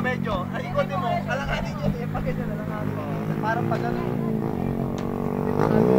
medyo. Ay, ikutin mo. Kalangkanin yun eh. Pag ganyan, kalangkanin. Parang pag ano. Eh.